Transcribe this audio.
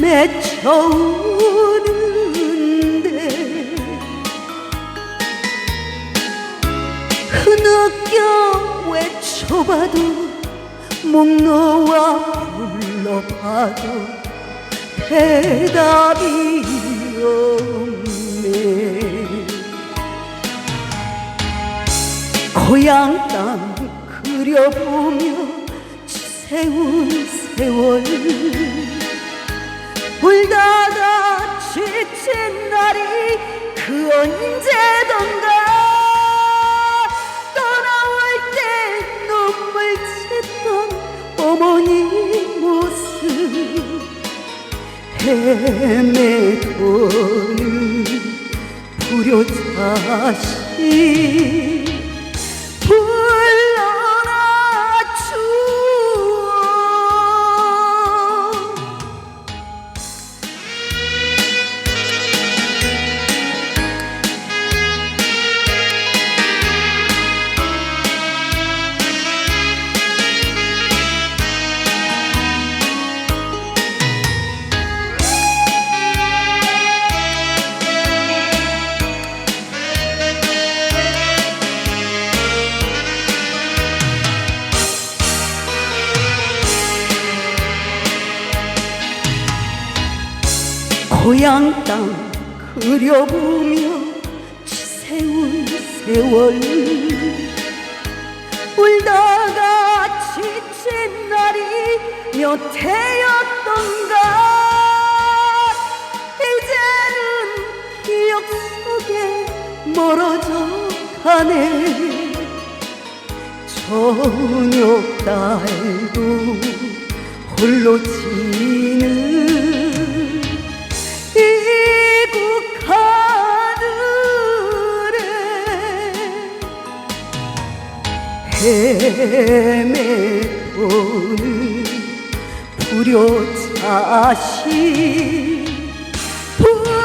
외쳐우는데 흐느껴 외쳐봐도 목 놓아 불러봐도 대답이 없네. 고향 땅 그려보며 지새운 세월 울다가 지친 날이 그 언제던가 떠나올 때 눈물 짓던 어머니 모습 헤매도는 불효자식 고향 땅 그려보며 지새운 세월 울다가 지친 날이 몇 해였던가. 이제는 기억 속에 멀어져 가네. 저녁 달도 홀로 지 헤매오는 불효자식. 불